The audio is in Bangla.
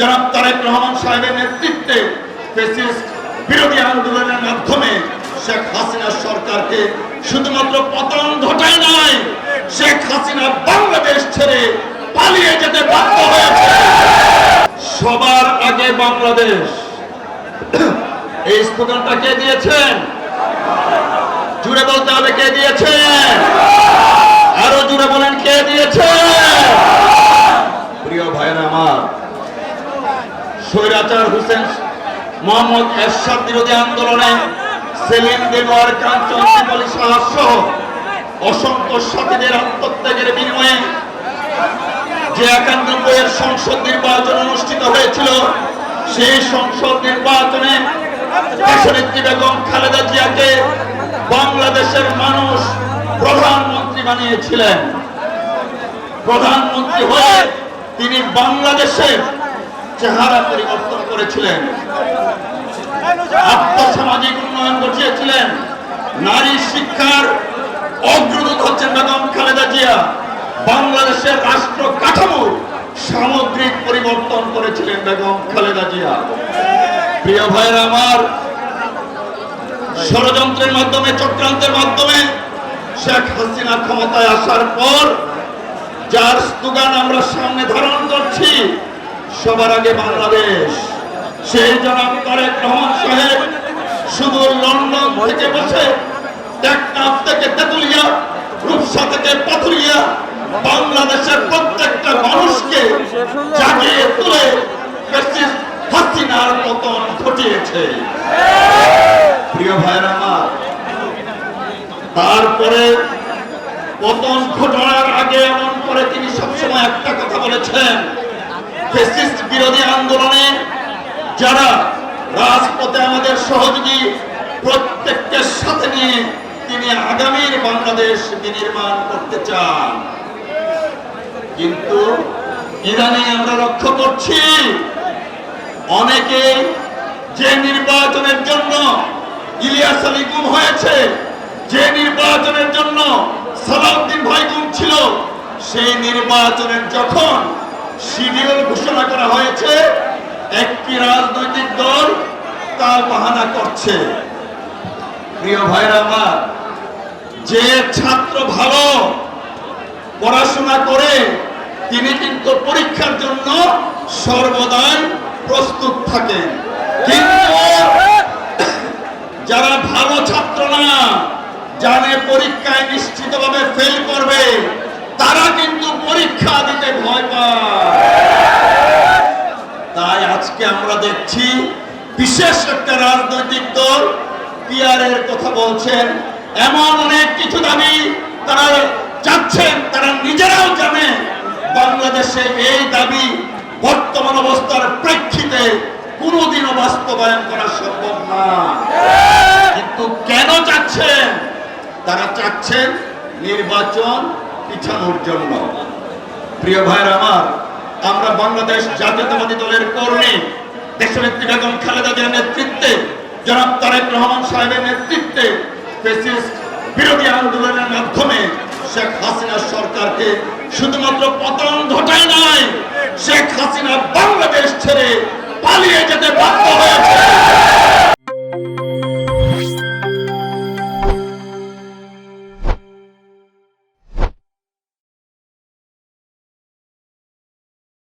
জনাব তারেক রহমান সাহেবের নেতৃত্বে বিরোধী আন্দোলনের মাধ্যমে শেখ হাসিনা সরকারকে শুধুমাত্র পতন ঘটায় নয় শেখ হাসিনা বাংলাদেশ ছেড়ে পালিয়ে যেতে বাধ্য হয়েছে। সবার আগে বাংলাদেশ। এই স্লোগানটা কে দিয়েছেন? জুড়ে বলতে হবে কে দিয়েছেন? আরও জুড়ে বলেন কে দিয়েছে প্রিয় ভাইরা আমার স্বৈরাচার হোসেন, মোহাম্মদ এরশাদ বিরোধী আন্দোলনে সেলিম দেওয়ার কাঞ্চন সাহা সহ অসংখ্য সাথীদের আত্মত্যাগের বিনিময়ে যে একানব্বইয়ের সংসদ নির্বাচন অনুষ্ঠিত হয়েছিল, সেই সংসদ নির্বাচনে দেশনেত্রী বেগম খালেদা জিয়াকে বাংলাদেশের মানুষ প্রধানমন্ত্রী বানিয়েছিলেন। প্রধানমন্ত্রী হয়ে তিনি বাংলাদেশের চেহারা পরিবর্তন করেছিলেন। আর্থসামাজিক উন্নয়ন ঘটিয়েছিলেন। নারী শিক্ষার অগ্রদূত হচ্ছেন বেগম খালেদা জিয়া। বাংলাদেশের রাষ্ট্র কাঠামো সামগ্রিক পরিবর্তন করেছিলেন বেগম খালেদা জিয়া। প্রিয় ভাইরা আমার, ষড়যন্ত্রের মাধ্যমে, চক্রান্তের মাধ্যমে শেখ হাসিনা ক্ষমতায় আসার পর যার স্লোগান আমরা সামনে ধারণ করছি সবার আগে বাংলাদেশ। সেই জনাব তারেক রহমান সাহেব শুধু লন্ডন থেকে বসে থেকে তেতুলিয়া, রূপসা থেকে পাথুরিয়া বাংলাদেশের প্রত্যেকটা মানুষকে জাগিয়ে তুলে হাসিনার পতন ঘটিয়েছে। প্রিয় ভাইরা আমার, তারপরে পতন ঘটনার আগে এমন করে তিনি সবসময় একটা কথা বলেছেন ফেসিস্ট বিরোধী আন্দোলনে যারা রাজপথে আমাদের সহযোগী প্রত্যেককে সাথে নিয়ে তিনি আগামীর বাংলাদেশ বিনির্মাণ করতে চান। কিন্তু ইরানে আমরা লক্ষ্য করছি অনেকে যে নির্বাচনের জন্য ইলিয়াস আলী গুম হয়েছে, যে নির্বাচনের জন্য সালাউদ্দিন ভাই গুম ছিল, সেই নির্বাচনের যখন শিডিউল ঘোষণা করা হয়েছে, একটি রাজনৈতিক দল তার বাহানা করছে। প্রিয় ভাইরা আমার, যে ছাত্র ভালো পড়াশোনা করে, তিনি কিন্তু পরীক্ষার জন্য সর্বদাই প্রস্তুত থাকেন। কিন্তু যারা ভালো ছাত্র না, জানে পরীক্ষায় নিশ্চিতভাবে ফেল করবে। তারা কিন্তু পরীক্ষা দিতে ভয় পায়। তাই আজকে আমরা দেখছি বিশেষ একটা রাজনৈতিক দল পিয়ারের কথা বলছেন। এমন অনেক কিছু দাবি তারা চাচ্ছেন তারা নিজেরাও জানে বাংলাদেশে এই দাবি বর্তমান অবস্থার প্রেক্ষিতে কোনোদিনও বাস্তবায়ন করা সম্ভব না। কিন্তু কেন চাচ্ছেন তারা চাচ্ছেন নির্বাচন পিছানোর জন্য প্রিয় ভাইয়ের আমার, আমরা বাংলাদেশ জাতীয়তাবাদী দলের কর্মী দেশনেত্রী বেগম খালেদা জিয়ার নেতৃত্বে, জনাব তারেক রহমান সাহেবের নেতৃত্বে বিরোধী আন্দোলনের মাধ্যমে শেখ হাসিনা সরকারকে শুধুমাত্র পতন ঘটায় নয় শেখ হাসিনা বাংলাদেশ ছেড়ে পালিয়ে যেতে বাধ্য হয়েছে।